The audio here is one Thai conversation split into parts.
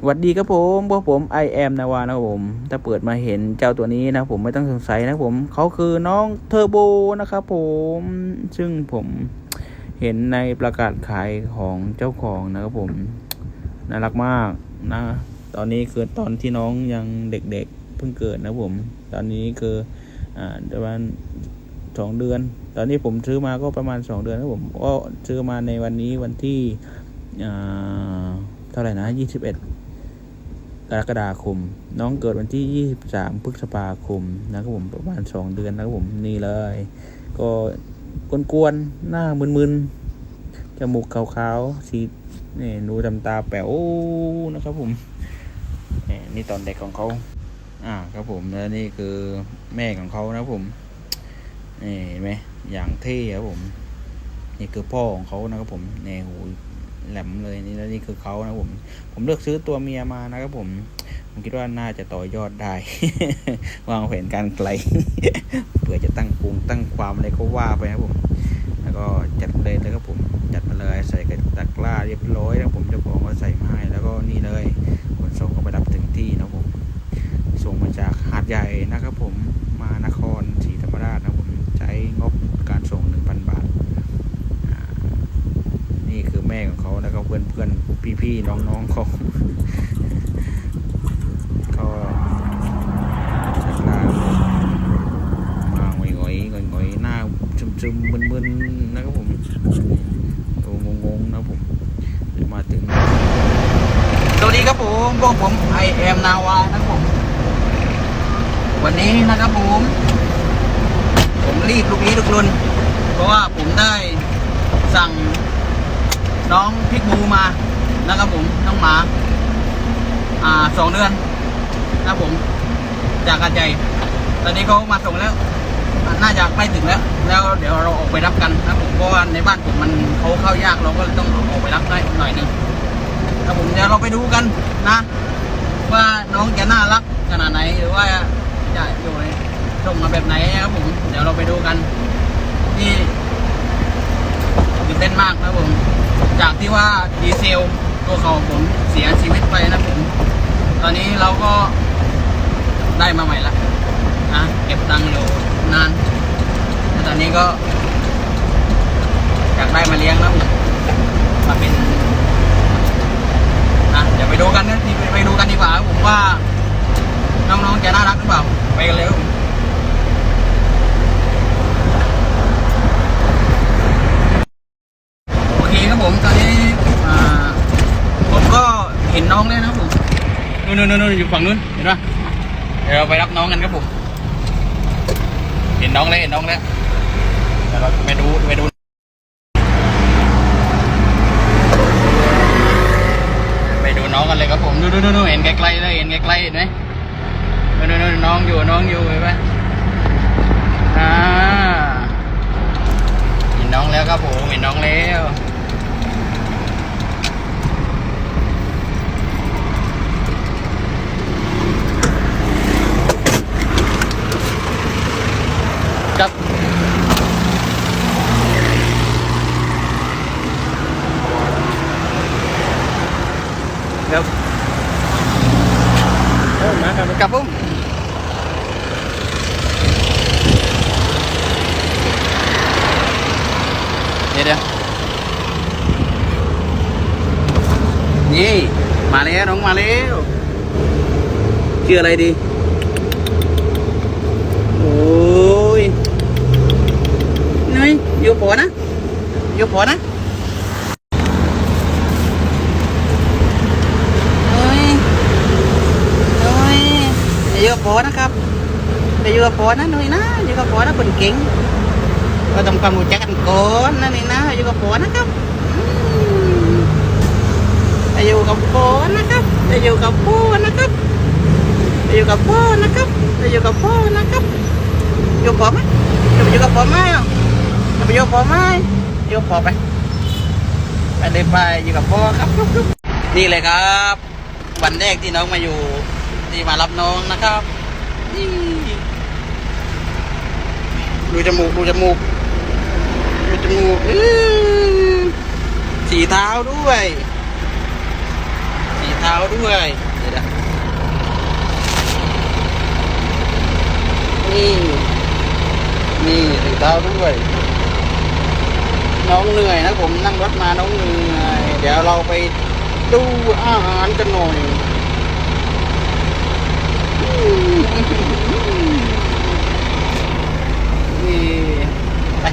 สวัสดีครับผมพวกผม I am นาวานะครับผม ถ้าเปิดมาเห็นเจ้าตัวนี้นะผมไม่ต้องสงสัยนะผมเขาคือน้องเทอร์โบนะครับผมซึ่งผมเห็นในประกาศขายของเจ้าของนะครับผมน่ารักมากนะ ตอนนี้คือตอนที่น้องยังเด็กๆเพิ่งเกิดนะผม ตอนนี้คืออ่าประมาณสองเดือน ตอนนี้ผมซื้อมาก็ประมาณสองเดือนนะผมก็ซื้อมาในวันนี้วันที่อ่าเท่าไหร่นะยี่สิบเอ็ด กรกฎาคม น้องเกิดวันที่ 23 พฤษภาคมนะครับผมประมาณ 2 เดือนนะครับผมนี่เลย ก็กวนๆหน้ามึนๆจมูกขาวๆสีนี่นูดำตาแป๋วนะครับผมนี่ตอนเด็กของเขาอ่าครับผมแล้วนี่คือแม่ของเขานะครับผมนี่เห็นไหมอย่างเท่ครับผม นี่คือพ่อของเขานะครับผมในหู แหลมเลยนี่แล้วนี่คือเขานะผม ผมเลือกซื้อตัวเมียมานะครับผม ผมคิดว่าน่าจะต่อยอดได้ วางแผนการไกลเผื่อจะตั้งปรุงตั้งความอะไรก็ว่าไปนะผม แล้วก็จัดเลยเลยครับผม จัดมาเลยใส่กระตะกร้าเรียบร้อยแล้วผมเจะบอกว่าใส่มาให้แล้วก็นี่เลยขนส่งก็ไปรับถึงที่นะผมส่งมาจากหาดใหญ่นะครับผมมานครศรีธรรมราชนะผมใช้งบการส่ง 1,000 บาทอ่านี่คือ แม่ของเขาแล้วก็เพื่อนเพื่อนๆพี่ๆน้องๆเขาก็ตะกร้ามาหงอยหงอยหงอยหงอยหน้าซึมๆมึนๆนนะครับผมตัวงงๆนะผมมาถึง สวัสดีครับผมพวกผมไอแอมนาวานะครับผม วันนี้นะครับผม ผมรีบลูกนี้ลูกลนเพราะว่าผมได้สั่ง น้องพิกบูมานะครับผมน้องหมา อ่าสองเดือนนะผม จากอาใจ ตอนนี้เขามาส่งแล้วน่าจะใกล้ถึงแล้ว แล้วเดี๋ยวเราออกไปรับกันนะครับผมเพราะว่าในบ้านผมมันเขาเข้ายากเราก็ต้องออกไปรับได้หน่อยหนึงครับผมเดี๋ยวเราไปดูกันนะ ว่าน้องจะน่ารักขนาดไหนหรือว่าจะอยู่ในส่งมาแบบไหนนะครับผมเดี๋ยวเราไปดูกันที่ตื่นเต้นมากนะครับผม จากที่ว่าดีเซลตัวเขาผมเสียชีวิตไปนะผม ตอนนี้เราก็ได้มาใหม่ละนะเก็บตังค์อยู่นานแต่ตอนนี้ก็อยากได้มาเลี้ยงนะครับผมมาเป็นนะเดี๋ยวไปดูกันนะทีไปดูกันดีกว่าผมว่าน้องๆจะน่ารักหรือเปล่าไปกันเลยครับผมโอเคครับผมตอนนี้อ่าผมก็เห็ น้องแล้วนะผมนู่นนู่นนู่นอยู่ฝั่งนู้นเห็นปะเดี๋ยวเราไปรับน้องกันครับผมเห็นน้องแล้วเห็นน้องแล้วเดี๋ยวเราไปดูไปดูไปดูน้องกันเลยครับผมดูดูดูเห็นไกลๆเลยเห็นไกลๆเห็นไหมดูดูดูน้องอยู่น้องอยู่เห็นไหมอ่าเห็นน้องแล้วครับผมเห็นน้องแล้ว ครับโอ้มาครับกับผมเดี๋ยวเดี๋ยวนี่ มาแล้วน้องมาแล้วชื่ออะไรดี โอ้ยนี่อยู่ปอนะอยู่ปอนะเฮ้ย โอ้ย อย่าอยู่กับพ่อนะครับอย่อยู่กับพอนะหนุ่ยนะอยู่กับพ่อนะคนเก่งก็ต้องความรู้จักกันก่อนนะนี่นะอยู่กับพ่อนะครับอืมอยู่กับพ่อนะครับอย่าอยู่กับพ่อนะครับอย่าอยู่กับพ่อนะครับอย่าอยู่กับพ่อนะครับอยู่พ่อไหมจะไปอยู่กับพ่อไหมอะจะไปอยู่กับพ่อไหมอยู่พ่อไปไปเลยไปอยู่กับพ่อครับ นี่เลยครับ วันแรกที่น้องมาอยู่ที่มารับน้องนะครับ ดูจมูก ดูจมูก ดูจมูกอื้อสีเท้าด้วย สีเท้าด้วยเดี๋ยวนะนี่นี่สีเท้าด้วย น้องเหนื่อยนะผมนั่งรถมาน้องเหนื่อย เดี๋ยวเราไปดูอาหารกันหน่อยนี่ไป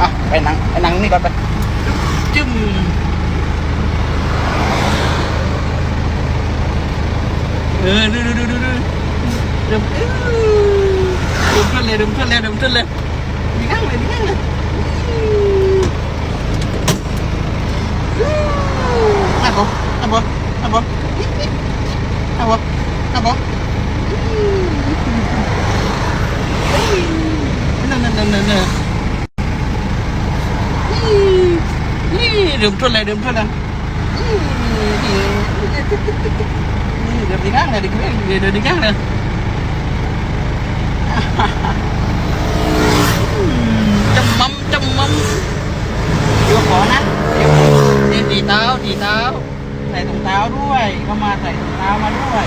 อะไป นั่งไปนั่งนี่ก่อนไปจึ้มเออดูดูดูดูดูเดิมเดิมขึ้นเลยเดิมขึ้นเลยเดิมขึ้นเลย đi ngang này đi ngang này à bố à bố à bố à bố à bố nè nè nè nè nè đừng trơn lại đừng trơn lại đừng đi ngang này đừng đừng đi ngang này จำมั่มจำมั่มเดี๋ยวขอนะเดี๋ยวนี่ตีเท้าตีเท้าใส่ถุงเท้าด้วยก็มาใส่ถุงเท้ามาด้วย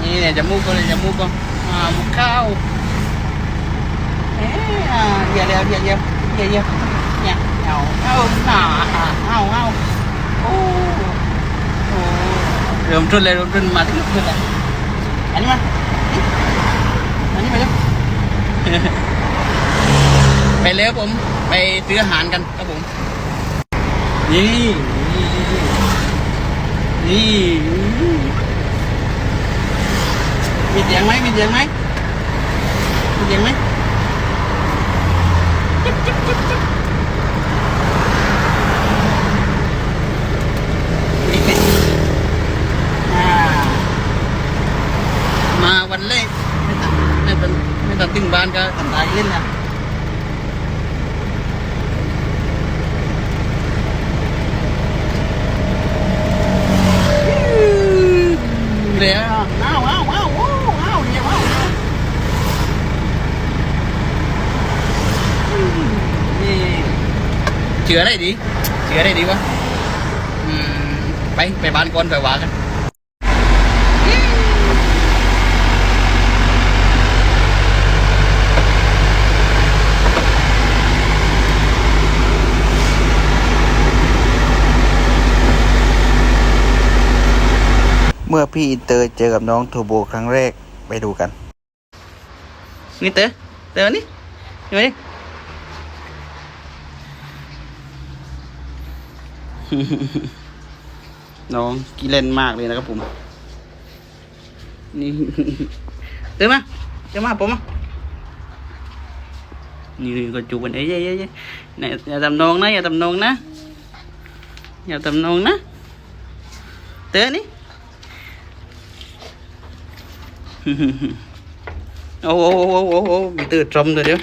นี่เนี่ยจมูกก็เลยจมูกก็อ่ามุกข้าวเอ๊ะเดี๋ยวเดี๋ยวเดี๋ยวเดี๋ยวเดี๋ยว เดี๋ยเนี่ยเอาเอาหนาเอาเอาโอ้โอ้เริ่มต้นเลยเริ่มต้นมาถึงต้นเลยอันนี้มาอันนี้ไปแล้วไปแล้วผม ไปซื้ออาหารกันครับผม นี่ นี่ มีเสียงไหมมีเสียงไหมมีเสียงไหมจิ๊บจิ๊บอ่า มาวันแรกไม่ตัดไม่ตัดไม่ตัดตึงบ้านก็ทำได้เล่นนะเดี๋ยวอ้าวอ้าวอ้าวอ้าวอ้าวเดี๋ยวอ้าวนี่เชื่ออะไรดีเชื่ออะไรดีวะไปไปบ้านก่อนไปว่ากัน มื่อพี่อินเตอร์เจอกับน้องโทโบครั้งแรกไปดูกัน นี่เตอร์เตอร์นี่อยู่นี่น้องกิเล่นมากเลยนะครับผม นี่เตอร์มาเตอร์มาผมมานี่ก็จูบกันเอ้ยเอ้ยเอ้ยเอ้ยเนี่ยอย่าทำนองนะอย่าทำนองนะอย่าทำนองนะ เตอร์นี่ โอ้โหโอ้โหโอ้โหมีตื่นจมเลยเดี๋ยว